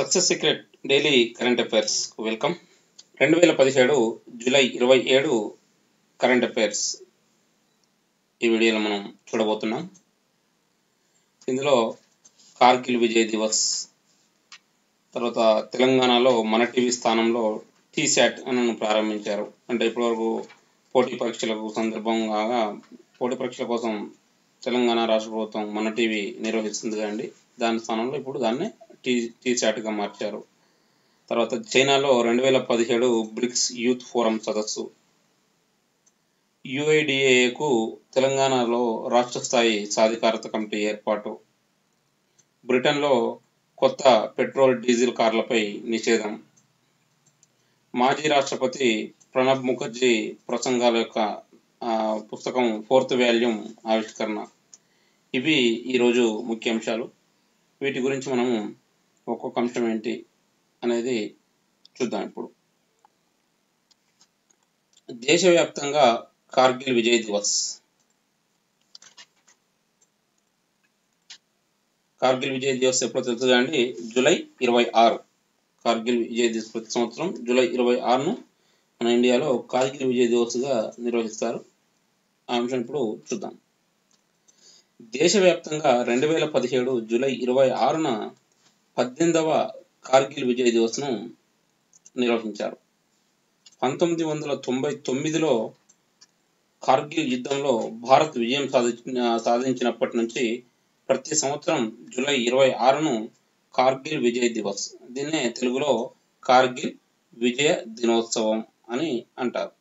Success secret daily current affairs welcome. రెండు వేల పదిహేడు జూలై ఇరవై ఏడు కరెంట్ అఫైర్స్ ఈ వీడియోలో మనం చూడబోతున్నాం. ఇందులో కార్గిల్ విజయ్ దివస్ తర్వాత తెలంగాణలో మన టీవీ స్థానంలో టీశాట్ అని ప్రారంభించారు. అంటే ఇప్పటివరకు పోటీ పరీక్షలకు సందర్భంగా పోటీ పరీక్షల కోసం తెలంగాణ రాష్ట్ర ప్రభుత్వం మన టీవీ నిర్వహిస్తుంది కదండి. దాని స్థానంలో ఇప్పుడు దాన్ని టీ టీశాట్గా మార్చారు. తర్వాత చైనాలో రెండు వేల పదిహేడు బ్రిక్స్ యూత్ ఫోరం సదస్సు. యుఐడిఏకు తెలంగాణలో రాష్ట్ర స్థాయి సాధికారత కమిటీ ఏర్పాటు. బ్రిటన్లో కొత్త పెట్రోల్ డీజిల్ కార్లపై నిషేధం. మాజీ రాష్ట్రపతి ప్రణబ్ ముఖర్జీ ప్రసంగాల యొక్క పుస్తకం ఫోర్త్ వాల్యూమ్ ఆవిష్కరణ. ఇవి ఈరోజు ముఖ్యాంశాలు. వీటి గురించి మనము ఒక్కొక్క అంశం ఏంటి అనేది చూద్దాం ఇప్పుడు. దేశవ్యాప్తంగా కార్గిల్ విజయ్ దివస్. కార్గిల్ విజయ్ దివస్ ఎప్పుడో తెలుసు అండి? జూలై ఇరవై ఆరు. కార్గిల్ విజయ్ దివస్ ప్రతి సంవత్సరం జూలై ఇరవై ఆరును మన ఇండియాలో కార్గిల్ విజయ్ దివస్గా నిర్వహిస్తారు. ఆ అంశం ఇప్పుడు చూద్దాం. దేశవ్యాప్తంగా రెండు వేల పదిహేడు జూలై ఇరవై ఆరున పద్దెనిమిదవ కార్గిల్ విజయ దివస్ను నిర్వహించారు. పంతొమ్మిది వందల తొంభై తొమ్మిదిలో కార్గిల్ యుద్ధంలో భారత్ విజయం సాధించిన సాధించినప్పటి నుంచి ప్రతి సంవత్సరం జూలై ఇరవై ఆరును కార్గిల్ విజయ దివస్ దీన్నే తెలుగులో కార్గిల్ విజయ దినోత్సవం అని అంటారు.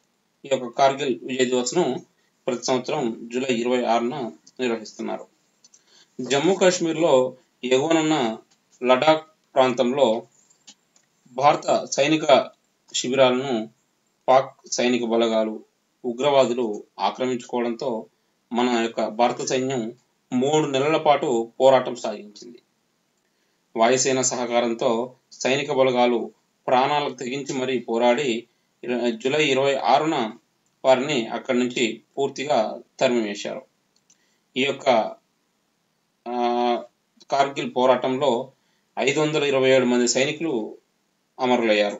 ఈ యొక్క కార్గిల్ విజయ దివస్ను ప్రతి సంవత్సరం జూలై ఇరవై ఆరున నిర్వహిస్తున్నారు. జమ్మూ కాశ్మీర్లో ఎగువనున్న లడాక్ ప్రాంతంలో భారత సైనిక శిబిరాలను పాక్ సైనిక బలగాలు ఉగ్రవాదులు ఆక్రమించుకోవడంతో మన యొక్క భారత సైన్యం మూడు నెలల పాటు పోరాటం సాగించింది. వాయుసేన సహకారంతో సైనిక బలగాలు ప్రాణాలకు తెగించి మరీ పోరాడి జూలై ఇరవై ఆరున వారిని అక్కడి నుంచి పూర్తిగా తరిమివేశారు. ఈ యొక్క కార్గిల్ పోరాటంలో ఐదు వందల ఇరవై ఏడు మంది సైనికులు అమరులయ్యారు.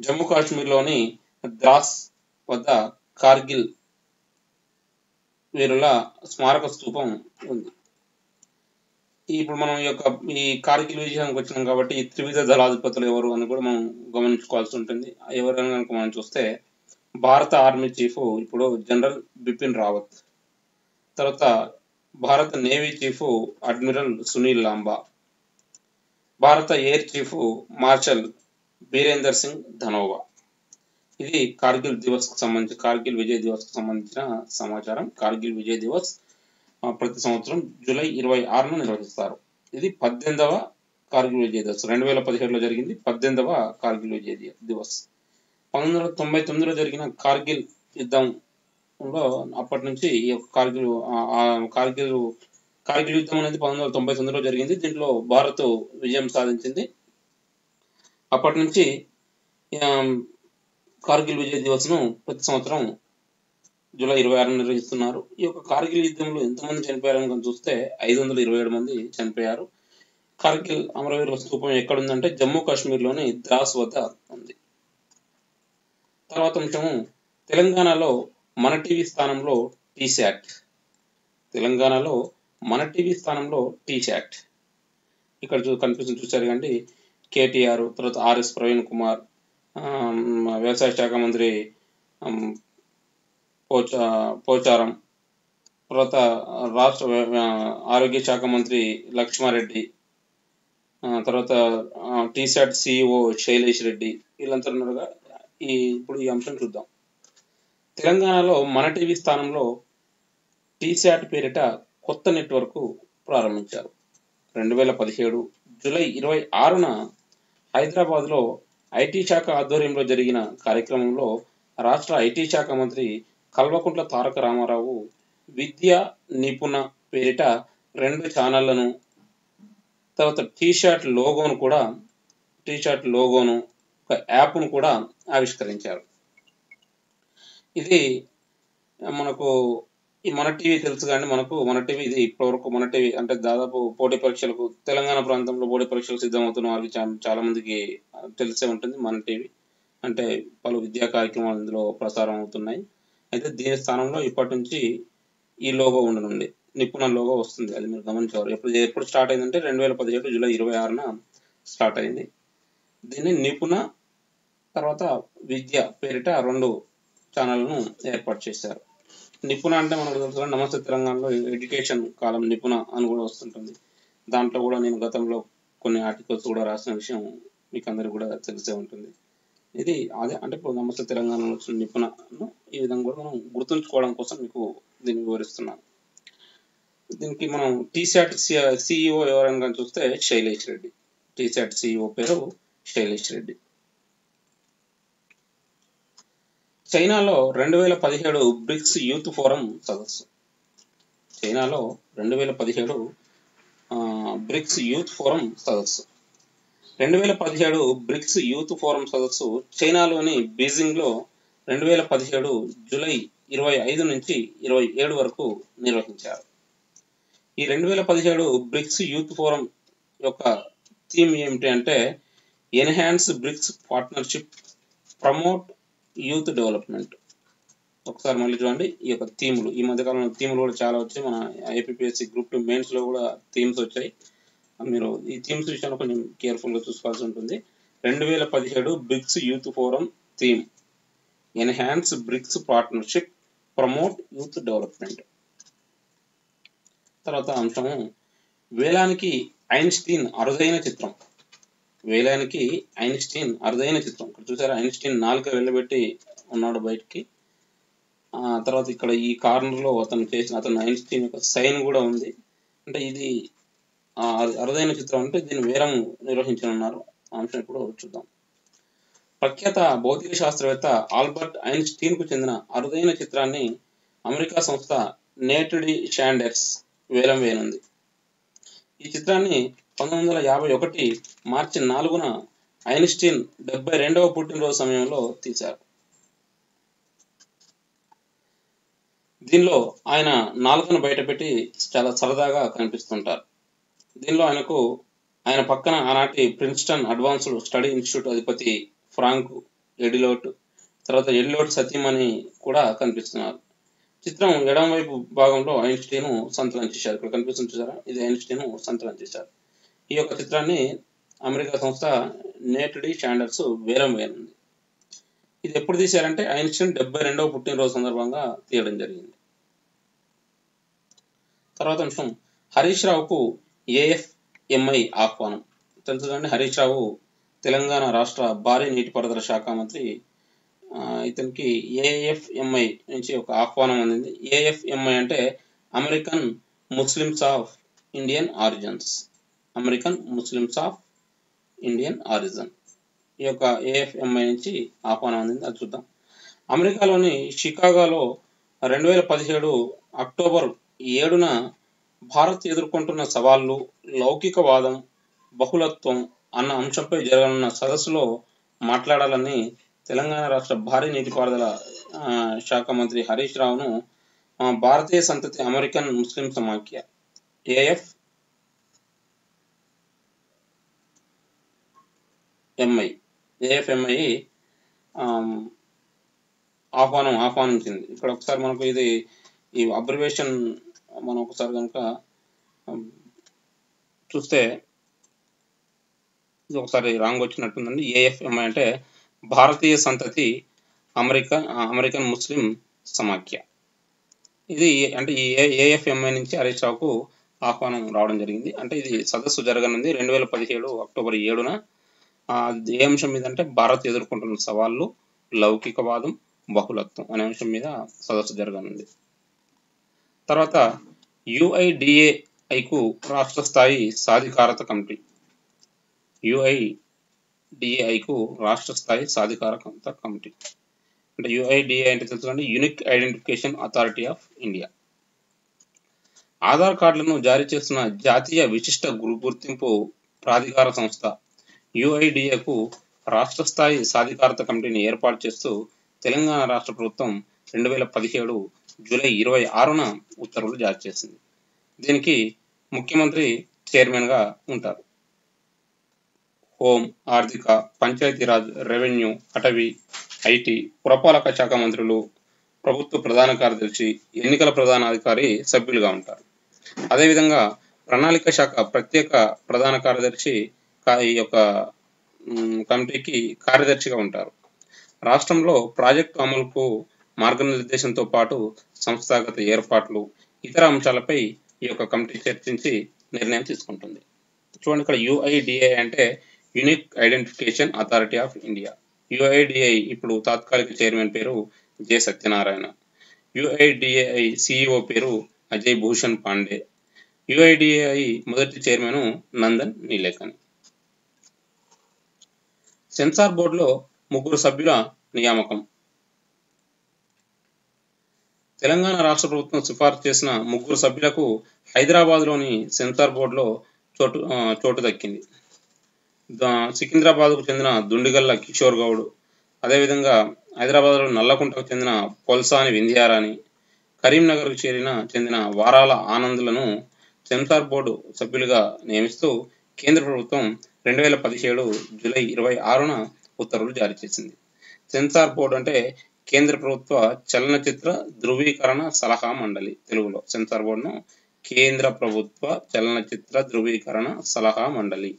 జమ్మూ కాశ్మీర్లోని ద్రాస్ వద్ద కార్గిల్ వీరుల స్మారక స్తూపం ఉంది. ఇప్పుడు మనం ఈ యొక్క ఈ కార్గిల్ విజయానికి వచ్చినాం కాబట్టి ఈ త్రివిధ దళాధిపతులు ఎవరు అని కూడా మనం గమనించుకోవాల్సి ఉంటుంది. ఎవరైనా కనుక మనం చూస్తే భారత ఆర్మీ చీఫ్ ఇప్పుడు జనరల్ బిపిన్ రావత్ తర్వాత భారత navy chief admiral Sunil Lanba భారత air chief marshal Birender Singh Dhanoa. ఇది కార్గిల్ దివస్కు సంబంధించి కార్గిల్ విజయ్ దివస్కు సంబంధించిన సమాచారం. కార్గిల్ విజయ్ దివస్ ప్రతి సంవత్సరం జూలై ఇరవై ఆరున నిర్వహిస్తారు. ఇది పద్దెనిమిదవ కార్గిల్ విజయ్ దివస్. రెండు వేల పదిహేడులో జరిగింది పద్దెనిమిదవ కార్గిల్ విజయ్ దివస్. పంతొమ్మిది వందల తొంభై తొమ్మిదిలో జరిగిన కార్గిల్ యుద్ధం లో అప్పటి నుంచి ఈ యొక్క కార్గిల్ కార్గిల్ కార్గిల్ యుద్ధం అనేది పంతొమ్మిది వందల తొంభై తొమ్మిదిలో జరిగింది. దీంట్లో భారత్ విజయం సాధించింది. అప్పటి నుంచి కార్గిల్ విజయ దివస్ను ప్రతి సంవత్సరం జూలై ఇరవై ఆరున నిర్వహిస్తున్నారు. ఈ యొక్క కార్గిల్ యుద్ధంలో ఎంతమంది చనిపోయారని చూస్తే ఐదు వందల ఇరవై ఏడు మంది చనిపోయారు. కార్గిల్ అమరవీరుల స్థూపం ఎక్కడుందంటే జమ్మూ కాశ్మీర్లోని ద్రాస్ వద్ద ఉంది. తర్వాత అంశము తెలంగాణలో మన టీవీ స్థానంలో టీశాట్ తెలంగాణలో మన టీవీ స్థానంలో టీశాట్ ఇక్కడ చూ కనిపిస్తుంది చూసారు కండి కేటీఆర్ తర్వాత ఆర్ఎస్ ప్రవీణ్ కుమార్ వ్యవసాయ శాఖ మంత్రి పోచా పోచారం తర్వాత రాష్ట్ర ఆరోగ్య శాఖ మంత్రి లక్ష్మారెడ్డి తర్వాత టీశాట్ సిఇఓ శైలేష్ రెడ్డి వీళ్ళంతా ఉన్నారుగా. ఈ ఇప్పుడు ఈ అంశం చూద్దాం. తెలంగాణలో మన టీవీ స్థానంలో టీశాట్ పేరిట కొత్త నెట్వర్క్ ప్రారంభించారు. రెండు వేల పదిహేడు జూలై ఇరవై ఆరున హైదరాబాద్లో ఐటీ శాఖ ఆధ్వర్యంలో జరిగిన కార్యక్రమంలో రాష్ట్ర ఐటీ శాఖ మంత్రి కల్వకుంట్ల తారక రామారావు విద్య నిపుణ పేరిట రెండు ఛానళ్ళను తర్వాత టీషర్ట్ లోగోను కూడా టీషర్ట్ లోగోను ఒక యాప్ను కూడా ఆవిష్కరించారు. ఇది మనకు ఈ మన టీవీ తెలుసు కానీ మనకు మన టీవీ ఇది ఇప్పటివరకు మన టీవీ అంటే దాదాపు పోటీ పరీక్షలకు తెలంగాణ ప్రాంతంలో పోటీ పరీక్షలకు సిద్ధమవుతున్న వారికి చాలా మందికి తెలిసే ఉంటుంది మన టీవీ. అంటే పలు విద్యా కార్యక్రమాలు ఇందులో ప్రసారం అవుతున్నాయి. అయితే దీని స్థానంలో ఇప్పటి నుంచి ఈ లోగో ఉండనుంది. నిపుణ లోగో వస్తుంది. అది మీరు గమనించవారు ఎప్పుడు ఎప్పుడు స్టార్ట్ అయిందంటే రెండు వేల పదిహేడు జూలై ఇరవై ఆరున స్టార్ట్ అయింది. దీన్ని నిపుణ తర్వాత విద్య పేరిట రెండు ఛానల్ను ఏర్పాటు చేశారు. నిపుణ అంటే మనకు తెలుసు నమస్తే తెలంగాణలో ఎడ్యుకేషన్ కాలం నిపుణ అని కూడా వస్తుంటుంది. దాంట్లో కూడా నేను గతంలో కొన్ని ఆర్టికల్స్ కూడా రాసిన విషయం మీకు అందరికి కూడా తెలిసే ఉంటుంది. ఇది అదే అంటే ఇప్పుడు నమస్తే తెలంగాణలో వచ్చిన నిపుణను ఈ విధంగా కూడా మనం గుర్తుంచుకోవడం కోసం మీకు దీన్ని వివరిస్తున్నాను. దీనికి మనం టీశాట్ సిఇఓ ఎవరైనా చూస్తే శైలేష్ రెడ్డి. టీశాట్ సిఇఓ పేరు శైలేష్ రెడ్డి. చైనాలో రెండు వేల పదిహేడు బ్రిక్స్ యూత్ ఫోరం సదస్సు. చైనాలో రెండు వేల పదిహేడు బ్రిక్స్ యూత్ ఫోరం సదస్సు. రెండు వేల పదిహేడు బ్రిక్స్ యూత్ ఫోరం సదస్సు చైనాలోని బీజింగ్లో రెండు వేల పదిహేడు జూలై ఇరవై ఐదు నుంచి ఇరవై ఏడు వరకు నిర్వహించారు. ఈ రెండు వేల పదిహేడు బ్రిక్స్ యూత్ ఫోరం యొక్క థీమ్ ఏమిటి అంటే enhance BRICS partnership promote youth development. ఒకసారి మళ్ళీ చూడండి ఈ యొక్క థీములు. ఈ మధ్యకాలంలో థీములు కూడా చాలా వచ్చాయి. మన ఏపీఎస్సి గ్రూప్ టూ మెయిన్స్లో కూడా థీమ్స్ వచ్చాయి. మీరు ఈ థీమ్స్ విషయంలో కొంచెం కేర్ఫుల్గా చూసుకోవాల్సి ఉంటుంది. రెండు వేల పదిహేడు BRICS youth forum theme. Enhance BRICS partnership promote youth development. తర్వాత అంశము వేలానికి ఐన్స్టీన్ అరుదైన చిత్రం. వేలానికి ఐన్స్టీన్ అరుదైన చిత్రం. ఇక్కడ చూసారా? ఐన్స్టీన్ నాలుక వెళ్ళబెట్టి ఉన్నాడు బయటికి. ఆ తర్వాత ఇక్కడ ఈ కార్నర్లో అతను చేసిన అతను ఐన్స్టీన్ యొక్క సైన్ కూడా ఉంది. అంటే ఇది అరుదైన చిత్రం అంటే దీన్ని వేరం నిర్వహించనున్నారు. ఉన్నారు అంశం ఇప్పుడు చూద్దాం. ప్రఖ్యాత భౌతిక శాస్త్రవేత్త ఆల్బర్ట్ ఐన్స్టీన్కు చెందిన అరుదైన చిత్రాన్ని అమెరికా సంస్థ నేటడి షాండర్స్ వేలం వేయనుంది. ఈ చిత్రాన్ని పంతొమ్మిది వందల యాభై ఒకటి మార్చి నాలుగున ఐన్స్టీన్ డెబ్బై రెండవ పుట్టినరోజు సమయంలో తీశారు. దీనిలో ఆయన నాలుకను బయటపెట్టి చాలా సరదాగా కనిపిస్తుంటారు. దీనిలో ఆయనకు ఆయన పక్కన ఆనాటి ప్రిన్స్టన్ అడ్వాన్స్డ్ స్టడీ ఇన్స్టిట్యూట్ అధిపతి ఫ్రాంక్ ఎడిలోట్ తర్వాత ఎడిలోట్ సతీమణి కూడా కనిపిస్తున్నారు. చిత్రం ఎడమ వైపు భాగంలో ఐన్స్టీన్ సంతలం చేశారు. ఇక్కడ కనిపిస్తుంది చూసారా? ఇది ఐన్స్టీన్ సంతలం చేశారు. ఈ యొక్క చిత్రాన్ని అమెరికా సంస్థ నేటడీ చాండర్స్ వేలం వేయనుంది. ఇది ఎప్పుడు తీశారంటే ఐన్స్టీన్ డెబ్బై రెండవ పుట్టినరోజు సందర్భంగా తీయడం జరిగింది. తర్వాత అంశం హరీష్ రావుకు ఏఎఫ్ఎంఐ ఆహ్వానం. తెలుసుకోండి హరీష్ రావు తెలంగాణ రాష్ట్ర భారీ నీటిపారుదల శాఖ మంత్రి. ఇతనికి ఏఎఫ్ఎంఐ నుంచి ఒక ఆహ్వానం అందింది. ఏఎఫ్ఎంఐ అంటే American Muslims of Indian origins. American Muslims of Indian origin. ఈ యొక్క ఏఎఫ్ఎంఐ నుంచి ఆహ్వానం అందింది. అది చూద్దాం. అమెరికాలోని షికాగోలో రెండు వేల పదిహేడు అక్టోబర్ ఏడున భారత్ ఎదుర్కొంటున్న సవాళ్ళు లౌకికవాదం బహుళత్వం అన్న అంశంపై జరగనున్న సదస్సులో మాట్లాడాలని తెలంగాణ రాష్ట్ర భారీ నీటిపారుదల శాఖ మంత్రి హరీష్ రావును భారతీయ సంతతి అమెరికన్ ముస్లిం సమాఖ్య ఏఎఫ్ ఎంఐ ఏఎఫ్ఎంఐ ఆహ్వానం ఆహ్వానించింది. ఇక్కడ ఒకసారి మనకు ఇది ఈ అబ్రివేషన్ మనం ఒకసారి కనుక చూస్తే ఇది ఒకసారి రాంగ్ వచ్చినట్టుందండి. ఏఎఫ్ఎంఐ అంటే భారతీయ సంతతి అమెరికా అమెరికన్ ముస్లిం సమాఖ్య. ఇది అంటే ఈ ఏఎఫ్ఎంఐ నుంచి హరీష్ రావుకు ఆహ్వానం రావడం జరిగింది. అంటే ఇది సదస్సు జరగనుంది. రెండు వేల పదిహేడు అక్టోబర్ ఏడున ఏ అంశం మీద అంటే భారత్ ఎదుర్కొంటున్న సవాళ్ళు లౌకికవాదం బహుళత్వం అనే అంశం మీద సదస్సు జరగనుంది. తర్వాత యుఐడిఏఐకు రాష్ట్ర స్థాయి సాధికారత కమిటీ. యుఐడిఏఐకు రాష్ట్ర స్థాయి సాధికారత కమిటీ. అంటే యుఐడిఏ అంటే తెలుసుకోండి unique identification authority of India Aadhaar కార్డులను జారీ చేస్తున్న జాతీయ విశిష్ట గురు గుర్తింపు ప్రాధికార సంస్థ యుఐడిఏకు రాష్ట్ర స్థాయి సాధికారత కమిటీని ఏర్పాటు చేస్తూ తెలంగాణ రాష్ట్ర ప్రభుత్వం రెండు వేల పదిహేడు జూలై ఇరవై ఆరున ఉత్తర్వులు జారీ చేసింది. దీనికి ముఖ్యమంత్రి చైర్మన్గా ఉంటారు. హోం ఆర్థిక పంచాయతీరాజ్ రెవెన్యూ అటవీ ఐటీ పురపాలక శాఖ మంత్రులు ప్రభుత్వ ప్రధాన కార్యదర్శి ఎన్నికల ప్రధానాధికారి సభ్యులుగా ఉంటారు. అదేవిధంగా ప్రణాళిక శాఖ ప్రత్యేక ప్రధాన కార్యదర్శి ఈ యొక్క కమిటీకి కార్యదర్శిగా ఉంటారు. రాష్ట్రంలో ప్రాజెక్టు అమలుకు మార్గనిర్దేశంతో పాటు సంస్థాగత ఏర్పాట్లు ఇతర అంశాలపై ఈ యొక్క కమిటీ చర్చించి నిర్ణయం తీసుకుంటుంది. చూడండి ఇక్కడ యుఐడిఏ అంటే unique identification authority of India UIDI ఇప్పుడు తాత్కాలిక చైర్మన్ పేరు జె సత్యనారాయణ. యుఐడిఏఐ సిఇఓ పేరు అజయ్ భూషణ్ పాండే. యుఐడిఏఐ మొదటి చైర్మన్ నందన్ నీలేకని. సెన్సార్ బోర్డులో ముగ్గురు సభ్యుల నియామకం. తెలంగాణ రాష్ట్ర ప్రభుత్వం సిఫార్సు చేసిన ముగ్గురు సభ్యులకు హైదరాబాద్లోని సెన్సార్ బోర్డులో చోటు చోటు దక్కింది. సికింద్రాబాద్కు చెందిన దుండిగల్ల కిషోర్ గౌడ్ అదేవిధంగా హైదరాబాద్లో నల్లకుంటకు చెందిన పొల్సాని వింధ్యారాణి కరీంనగర్కు చేరిన చెందిన వారాల ఆనందులను సెన్సార్ బోర్డు సభ్యులుగా నియమిస్తూ కేంద్ర ప్రభుత్వం రెండు వేల పదిహేడు జూలై ఇరవై ఆరున ఉత్తర్వులు జారీ చేసింది. సెన్సార్ బోర్డు అంటే కేంద్ర ప్రభుత్వ చలనచిత్ర ధృవీకరణ సలహా మండలి తెలుగులో. సెన్సార్ బోర్డును కేంద్ర ప్రభుత్వ చలనచిత్ర ధృవీకరణ సలహా మండలి.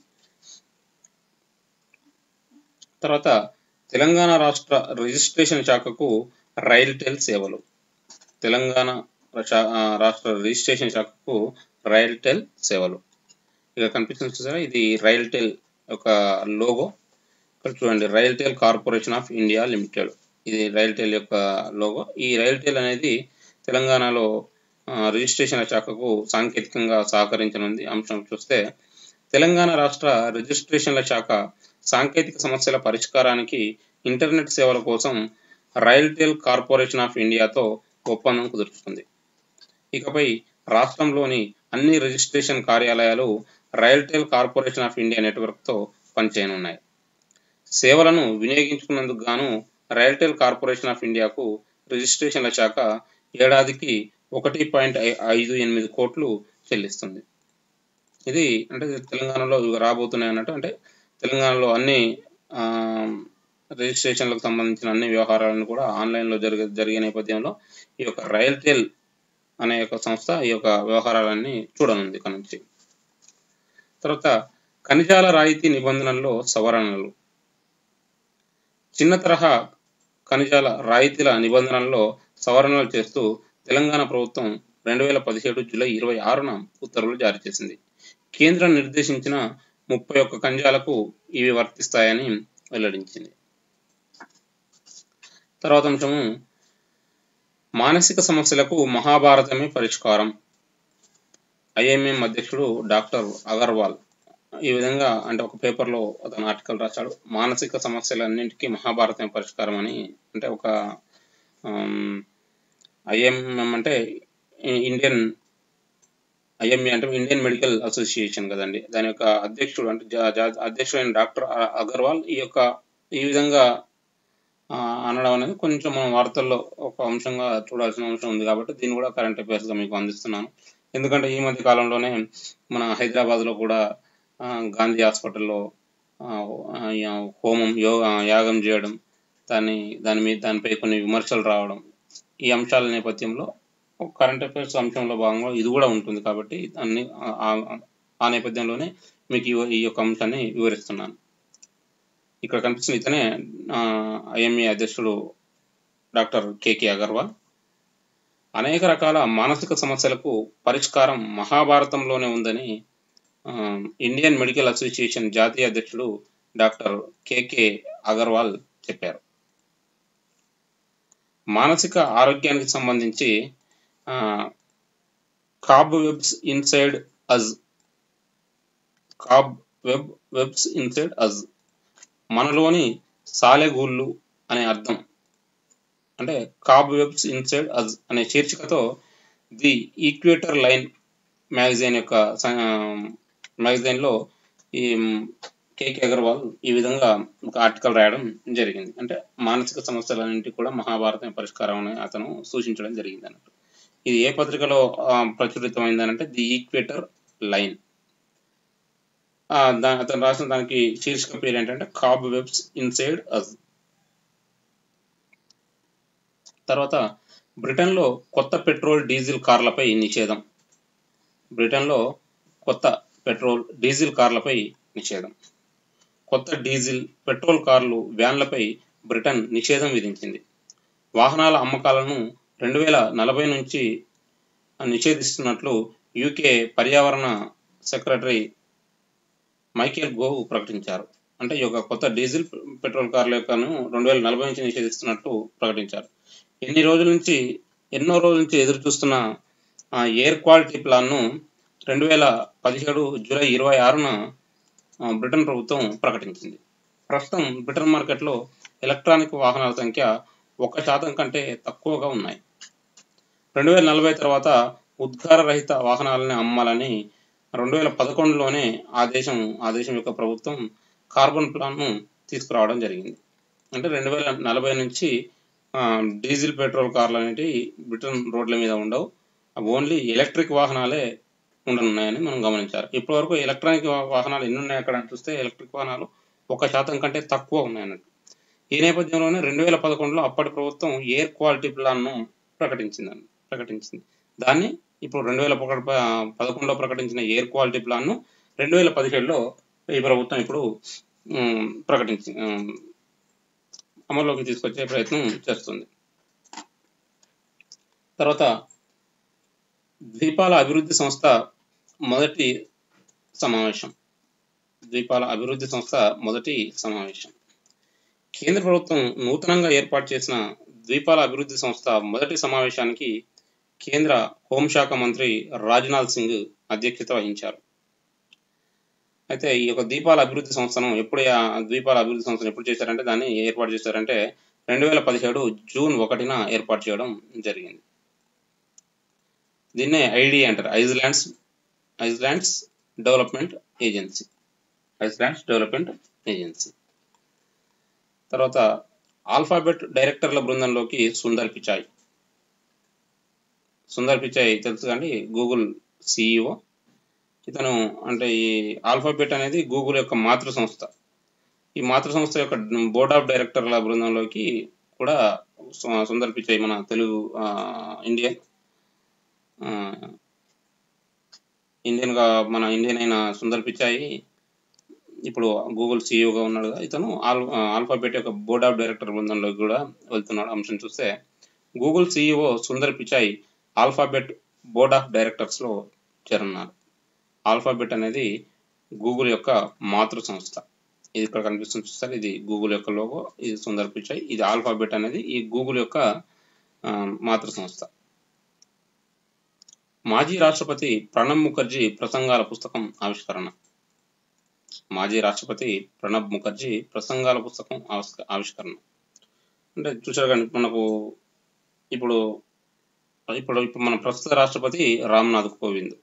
తర్వాత తెలంగాణ రాష్ట్ర రిజిస్ట్రేషన్ శాఖకు రైల్టెల్ సేవలు. తెలంగాణ రాష్ట్ర రిజిస్ట్రేషన్ శాఖకు రైల్టెల్ సేవలు. ఇక కనిపిస్తుంది చూసారా? ఇది రైల్టెల్ ఒక లోగో ఇక్కడ చూడండి RailTel corporation of India limited ఇది రైల్టెల్ యొక్క లోగో ఈ రైల్టెల్ అనేది తెలంగాణలో రిజిస్ట్రేషన్ల శాఖకు సాంకేతికంగా సహకరించనుంది. అంశం చూస్తే తెలంగాణ రాష్ట్ర రిజిస్ట్రేషన్ల శాఖ సాంకేతిక సమస్యల పరిష్కారానికి ఇంటర్నెట్ సేవల కోసం రైల్టెల్ కార్పొరేషన్ ఆఫ్ ఇండియాతో ఒప్పందం కుదుర్చుకుంది. ఇకపై రాష్ట్రంలోని అన్ని రిజిస్ట్రేషన్ కార్యాలయాలు రైల్టెల్ కార్పొరేషన్ ఆఫ్ ఇండియా నెట్వర్క్తో పనిచేయనున్నాయి. సేవలను వినియోగించుకున్నందుకు గాను రైల్టెల్ కార్పొరేషన్ ఆఫ్ ఇండియాకు రిజిస్ట్రేషన్ల శాఖ ఏడాదికి ఒకటి పాయింట్ ఐదు ఎనిమిది కోట్లు చెల్లిస్తుంది. ఇది అంటే తెలంగాణలో రాబోతున్నాయి అన్నట్టు అంటే తెలంగాణలో అన్ని రిజిస్ట్రేషన్లకు సంబంధించిన అన్ని వ్యవహారాలను కూడా ఆన్లైన్లో జరిగే జరిగే నేపథ్యంలో ఈ యొక్క రైల్టెల్ అనే యొక్క సంస్థ ఈ యొక్క వ్యవహారాలన్నీ చూడనుంది ఇక్కడ నుంచి. తర్వాత ఖనిజాల రాయితీ నిబంధనల్లో సవరణలు. చిన్న తరహా ఖనిజాల రాయితీల నిబంధనల్లో సవరణలు చేస్తూ తెలంగాణ ప్రభుత్వం రెండు వేల పదిహేడు జూలై ఇరవై ఆరున ఉత్తర్వులు జారీ చేసింది. కేంద్రం నిర్దేశించిన ముప్పై ఒక్క ఖనిజాలకు ఇవి వర్తిస్తాయని వెల్లడించింది. తర్వాత అంశము మానసిక సమస్యలకు మహాభారతమే పరిష్కారం. ఐఎంఎం అధ్యక్షుడు డాక్టర్ అగర్వాల్ ఈ విధంగా అంటే ఒక పేపర్లో అతను ఆర్టికల్ రాశాడు. మానసిక సమస్యలన్నింటికీ మహాభారతమే పరిష్కారం అని అంటే ఒక ఐఎంఎం అంటే ఇండియన్ ఐఎంఏ అంటే ఇండియన్ మెడికల్ అసోసియేషన్ కదండి. దాని యొక్క అధ్యక్షుడు అంటే జా- అధ్యక్షుడైన డాక్టర్ అగర్వాల్ ఈ యొక్క ఈ విధంగా అనడం అనేది కొంచెం మనం వార్తల్లో ఒక అంశంగా చూడాల్సిన అంశం ఉంది కాబట్టి దీన్ని కూడా కరెంట్ అఫైర్స్గా మీకు అందిస్తున్నాను. ఎందుకంటే ఈ మధ్య కాలంలోనే మన హైదరాబాద్లో కూడా గాంధీ హాస్పిటల్లో హోమం యో యాగం చేయడం దాన్ని దాని మీద దానిపై కొన్ని విమర్శలు రావడం ఈ అంశాల నేపథ్యంలో కరెంట్ అఫైర్స్ అంశంలో భాగంగా ఇది కూడా ఉంటుంది కాబట్టి అన్ని ఆ- నేపథ్యంలోనే మీకు ఈ- ఈ యొక్క అంశాన్ని వివరిస్తున్నాను. ఇక్కడ కనిపిస్తున్న ఇతనే ఐఎంఏ అధ్యక్షుడు డాక్టర్ కేకే అగర్వాల్. అనేక రకాల మానసిక సమస్యలకు పరిష్కారం మహాభారతంలోనే ఉందని ఇండియన్ మెడికల్ అసోసియేషన్ జాతీయ అధ్యక్షుడు డాక్టర్ కేకే అగర్వాల్ చెప్పారు. మానసిక ఆరోగ్యానికి సంబంధించి cob webs inside us cob web webs inside us మనలోని సాలెగూళ్ళు అనే అర్థం. అంటే కాబ్ వెబ్స్ ఇన్సైడ్ అజ్ అనే శీర్షికతో ది ఈక్వేటర్ లైన్ మ్యాగజైన్ యొక్క మ్యాగజైన్లో ఈ కేకే అగర్వాల్ ఈ విధంగా ఒక ఆర్టికల్ రాయడం జరిగింది. అంటే మానసిక సమస్యలన్నింటి కూడా మహాభారతం పరిష్కారం అని అతను సూచించడం జరిగింది అన్నట్టు. ఇది ఏ పత్రికలో ఆ, ప్రచురితమైందనంటే ది ఈక్వేటర్ లైన్ అతను రాసిన దానికి శీర్షిక పేరు ఏంటంటే కాబ్ వెబ్స్ ఇన్సైడ్ అజ్ తర్వాత బ్రిటన్లో కొత్త పెట్రోల్ డీజిల్ కార్లపై నిషేధం. బ్రిటన్లో కొత్త పెట్రోల్ డీజిల్ కార్లపై నిషేధం. కొత్త డీజిల్ పెట్రోల్ కార్లు వ్యాన్లపై బ్రిటన్ నిషేధం విధించింది. వాహనాల అమ్మకాలను రెండు వేల నలభై నుంచి నిషేధిస్తున్నట్లు యూకే పర్యావరణ సెక్రటరీ మైకేల్ గోవ్ ప్రకటించారు. అంటే ఈ యొక్క కొత్త డీజిల్ పెట్రోల్ కార్ల యొక్కను రెండు వేల నలభై నుంచి నిషేధిస్తున్నట్లు ప్రకటించారు. ఎన్ని రోజుల నుంచి ఎన్నో రోజుల నుంచి ఎదురు చూస్తున్న ఆ ఎయిర్ క్వాలిటీ ప్లాన్ను రెండు వేల పదిహేడు జూలై ఇరవై ఆరున బ్రిటన్ ప్రభుత్వం ప్రకటించింది. ప్రస్తుతం బ్రిటన్ మార్కెట్లో ఎలక్ట్రానిక్ వాహనాల సంఖ్య ఒక శాతం కంటే తక్కువగా ఉన్నాయి. రెండు వేల నలభై తర్వాత ఉద్గార రహిత వాహనాలని అమ్మాలని రెండు వేల పదకొండులోనే ఆ దేశం ఆ దేశం యొక్క ప్రభుత్వం కార్బన్ ప్లాన్ను తీసుకురావడం జరిగింది. అంటే రెండు వేల నలభై నుంచి డీజిల్ పెట్రోల్ కార్లు అనేటివి బ్రిటన్ రోడ్ల మీద ఉండవు. అవి ఓన్లీ ఎలక్ట్రిక్ వాహనాలే ఉండనున్నాయని మనం గమనించారు ఇప్పటి వరకు ఎలక్ట్రానిక్ వాహనాలు ఎన్ని ఉన్నాయి అక్కడ చూస్తే ఎలక్ట్రిక్ వాహనాలు ఒక శాతం కంటే తక్కువ ఉన్నాయన్నట్టు. ఈ నేపథ్యంలోనే రెండు వేల పదకొండులో అప్పటి ప్రభుత్వం ఎయిర్ క్వాలిటీ ప్లాన్ను ప్రకటించింది ప్రకటించింది. దాన్ని ఇప్పుడు రెండు వేల పదకొండులో ప్రకటించిన ఎయిర్ క్వాలిటీ ప్లాన్ను రెండు వేల పదిహేడులో ఈ ప్రభుత్వం ఇప్పుడు ప్రకటించి అమల్లోకి తీసుకొచ్చే ప్రయత్నం చేస్తుంది. తర్వాత ద్వీపాల అభివృద్ధి సంస్థ మొదటి సమావేశం. ద్వీపాల అభివృద్ధి సంస్థ మొదటి సమావేశం. కేంద్ర ప్రభుత్వం నూతనంగా ఏర్పాటు చేసిన ద్వీపాల అభివృద్ధి సంస్థ మొదటి సమావేశానికి కేంద్ర హోంశాఖ మంత్రి రాజ్నాథ్ సింగ్ అధ్యక్షత వహించారు. అయితే ఈ యొక్క ద్వీపాల అభివృద్ధి సంస్థను ఎప్పుడు ఆ ద్వీపాల అభివృద్ధి సంస్థను ఎప్పుడు చేశారంటే దాన్ని ఏర్పాటు చేశారంటే రెండు వేల పదిహేడు జూన్ ఒకటిన ఏర్పాటు చేయడం జరిగింది. దీన్నే ఐడి అంటారు. Islands islands development agency. Islands development agency. తర్వాత ఆల్ఫాబెట్ డైరెక్టర్ల బృందంలోకి సుందర్ పిచాయ్ సుందర్ పిచాయ్ తెలుసు కానీ గూగుల్ సిఇఓ ఇతను అంటే ఈ ఆల్ఫాబెట్ అనేది గూగుల్ యొక్క మాతృ సంస్థ. ఈ మాతృ సంస్థ యొక్క బోర్డ్ ఆఫ్ డైరెక్టర్ల బృందంలోకి కూడా సుందర్ పిచ్చాయి మన తెలుగు ఇండియన్ ఇండియన్గా మన ఇండియన్ అయిన సుందర్ పిచాయి ఇప్పుడు గూగుల్ సీఈఓగా ఉన్నాడు ఇతను ఆల్ ఆల్ఫాబెట్ యొక్క బోర్డ్ ఆఫ్ డైరెక్టర్ బృందంలోకి కూడా వెళ్తున్నాడు. అంశం చూస్తే Google CEO Sundar Pichai Alphabet board of డైరెక్టర్స్లో చేరున్నారు ఆల్ఫాబెట్ అనేది గూగుల్ యొక్క మాతృ సంస్థ ఇది ఇక్కడ కనిపిస్తుంది చూస్తారు ఇది గూగుల్ యొక్క లోగో ఇది సుందర్ పిచాయ్ ఇది ఆల్ఫాబెట్ అనేది ఈ గూగుల్ యొక్క మాతృ సంస్థ మాజీ రాష్ట్రపతి ప్రణబ్ ముఖర్జీ ప్రసంగాల పుస్తకం ఆవిష్కరణ. మాజీ రాష్ట్రపతి ప్రణబ్ ముఖర్జీ ప్రసంగాల పుస్తకం ఆవిష్క- ఆవిష్కరణ. అంటే చూసారు కానీ మనకు ఇప్పుడు ఇప్పుడు ఇప్పుడు మన ప్రస్తుత రాష్ట్రపతి రామ్నాథ్ కోవింద్.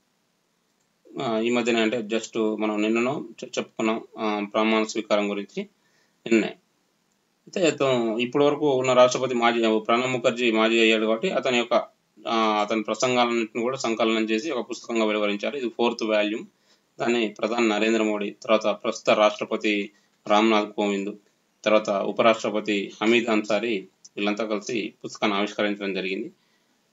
ఈ మధ్యనే అంటే జస్ట్ మనం నిన్ననో చెప్పుకున్నాం ప్రమాణ స్వీకారం గురించి నిన్నే. అయితే అతను ఇప్పటి వరకు ఉన్న రాష్ట్రపతి మాజీ ప్రణబ్ ముఖర్జీ మాజీ అయ్యాడు కాబట్టి అతని యొక్క అతని ప్రసంగాలన్నింటిని కూడా సంకలనం చేసి ఒక పుస్తకంగా వెలువరించారు. ఇది ఫోర్త్ వాల్యూమ్. దాన్ని ప్రధాని నరేంద్ర మోడీ తర్వాత ప్రస్తుత రాష్ట్రపతి రామ్నాథ్ కోవింద్ తర్వాత ఉపరాష్ట్రపతి హమీద్ అన్సారీ వీళ్ళంతా కలిసి పుస్తకాన్ని ఆవిష్కరించడం జరిగింది.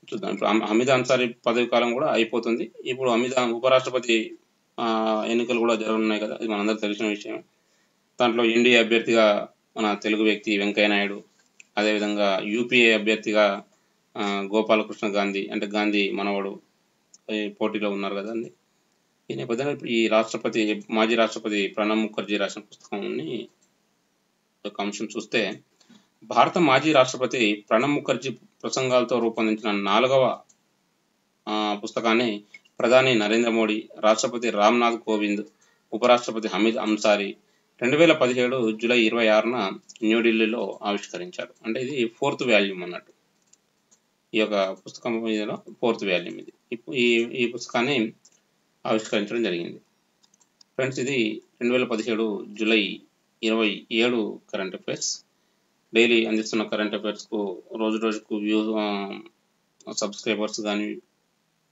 చూద్దాం ఇప్పుడు హమీద్ అన్సారీ పదవి కాలం కూడా అయిపోతుంది. ఇప్పుడు హమీద్ ఉపరాష్ట్రపతి ఎన్నికలు కూడా జరగనున్నాయి కదా ఇది మనందరూ తెలిసిన విషయం దాంట్లో ఎన్డీఏ అభ్యర్థిగా మన తెలుగు వ్యక్తి వెంకయ్య నాయుడు అదేవిధంగా యూపీఏ అభ్యర్థిగా గోపాలకృష్ణ గాంధీ అంటే గాంధీ మనవడు ఈ పోటీలో ఉన్నారు కదండి ఈ నేపథ్యంలో ఇప్పుడు ఈ రాష్ట్రపతి మాజీ రాష్ట్రపతి ప్రణబ్ ముఖర్జీ రాసిన పుస్తకంని ఒక అంశం చూస్తే భారత మాజీ రాష్ట్రపతి ప్రణబ్ ముఖర్జీ ప్రసంగాలతో రూపొందించిన నాలుగవ పుస్తకాన్ని ప్రధాని నరేంద్ర మోడీ రాష్ట్రపతి రామ్నాథ్ కోవింద్ ఉపరాష్ట్రపతి హమీద్ అన్సారీ రెండు వేల పదిహేడు జూలై ఇరవై ఆరున న్యూఢిల్లీలో ఆవిష్కరించారు. అంటే ఇది ఫోర్త్ వాల్యూమ్ అన్నట్టు. ఈ యొక్క పుస్తకం మీదలో ఫోర్త్ వాల్యూమ్ ఇది. ఈ ఈ పుస్తకాన్ని ఆవిష్కరించడం జరిగింది. ఫ్రెండ్స్ ఇది రెండు వేల పదిహేడు జూలై ఇరవై ఏడు కరెంట్ అఫైర్స్. డైలీ అందిస్తున్న కరెంట్ అఫైర్స్కు రోజు రోజుకు వ్యూ సబ్స్క్రైబర్స్ కానీ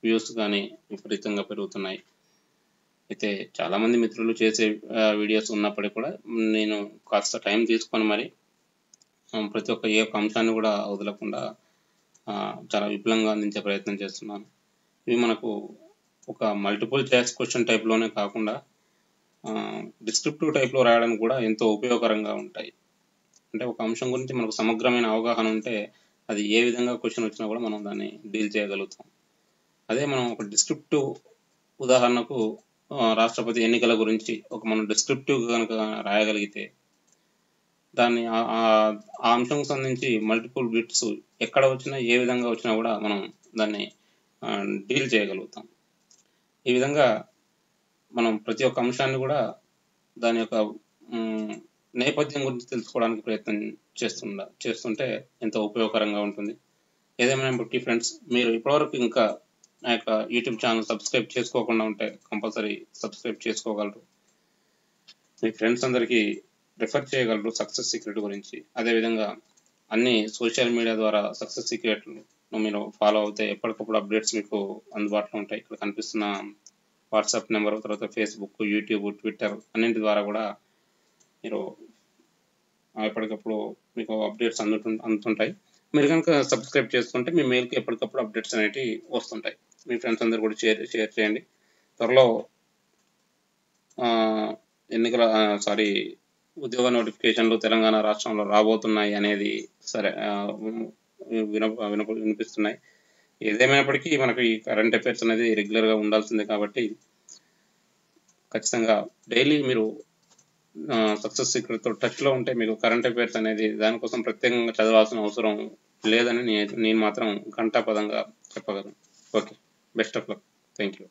వ్యూస్ కానీ విపరీతంగా పెరుగుతున్నాయి. అయితే చాలామంది మిత్రులు చేసే వీడియోస్ ఉన్నప్పటికీ కూడా నేను కాస్త టైం తీసుకొని మరి ప్రతి ఒక్క ఏ ఒక్క అంశాన్ని కూడా వదలకుండా చాలా విపులంగా అందించే ప్రయత్నం చేస్తున్నాను. ఇవి మనకు ఒక మల్టిపుల్ చాయిస్ క్వశ్చన్ టైప్లోనే కాకుండా డిస్క్రిప్టివ్ టైప్లో రాయడానికి కూడా ఎంతో ఉపయోగకరంగా ఉంటాయి. అంటే ఒక అంశం గురించి మనకు సమగ్రమైన అవగాహన ఉంటే అది ఏ విధంగా క్వశ్చన్ వచ్చినా కూడా మనం దాన్ని డీల్ చేయగలుగుతాం. అదే మనం ఒక డిస్క్రిప్టివ్ ఉదాహరణకు రాష్ట్రపతి ఎన్నికల గురించి ఒక మనం డిస్క్రిప్టివ్ కనుక రాయగలిగితే దాన్ని ఆ అంశంకు సంబంధించి మల్టిపుల్ బిట్స్ ఎక్కడ వచ్చినా ఏ విధంగా వచ్చినా కూడా మనం దాన్ని డీల్ చేయగలుగుతాం. ఈ విధంగా మనం ప్రతి ఒక్క అంశాన్ని కూడా దాని యొక్క నేపథ్యం గురించి తెలుసుకోవడానికి ప్రయత్నం చేస్తుండ చేస్తుంటే ఎంతో ఉపయోగకరంగా ఉంటుంది. ఏదేమైనప్పటికీ ఫ్రెండ్స్ మీరు ఇప్పటివరకు ఇంకా నా యొక్క యూట్యూబ్ ఛానల్ సబ్స్క్రైబ్ చేసుకోకుండా ఉంటే కంపల్సరీ సబ్స్క్రైబ్ చేసుకోగలరు. మీ ఫ్రెండ్స్ అందరికీ రిఫర్ చేయగలరు సక్సెస్ సీక్రెట్ గురించి. అదేవిధంగా అన్ని సోషల్ మీడియా ద్వారా సక్సెస్ సీక్రెట్ను మీరు ఫాలో అవుతే ఎప్పటికప్పుడు అప్డేట్స్ మీకు అందుబాటులో ఉంటాయి. ఇక్కడ కనిపిస్తున్న వాట్సాప్ నెంబర్ తర్వాత ఫేస్బుక్ యూట్యూబ్ ట్విట్టర్ అన్నింటి ద్వారా కూడా మీరు ఎప్పటికప్పుడు మీకు అప్డేట్స్ అందుతు అందుతుంటాయి. మీరు కనుక సబ్స్క్రైబ్ చేసుకుంటే మీ మెయిల్కి ఎప్పటికప్పుడు అప్డేట్స్ అనేవి వస్తుంటాయి. మీ ఫ్రెండ్స్ అందరు కూడా షేర్ షేర్ చేయండి. త్వరలో ఎన్నికల సారీ ఉద్యోగ నోటిఫికేషన్లు తెలంగాణ రాష్ట్రంలో రాబోతున్నాయి అనేది సరే విన విన వినిపిస్తున్నాయి. ఏదేమైనప్పటికీ మనకు ఈ కరెంట్ అఫైర్స్ అనేది రెగ్యులర్గా ఉండాల్సిందే కాబట్టి ఖచ్చితంగా డైలీ మీరు సక్సెస్ సీక్రెట్తో టచ్లో ఉంటే మీకు కరెంట్ అఫైర్స్ అనేది దానికోసం ప్రత్యేకంగా చదవాల్సిన అవసరం లేదని నేను మాత్రం ఘంటాపదంగా చెప్పగలను. Okay best of luck thank you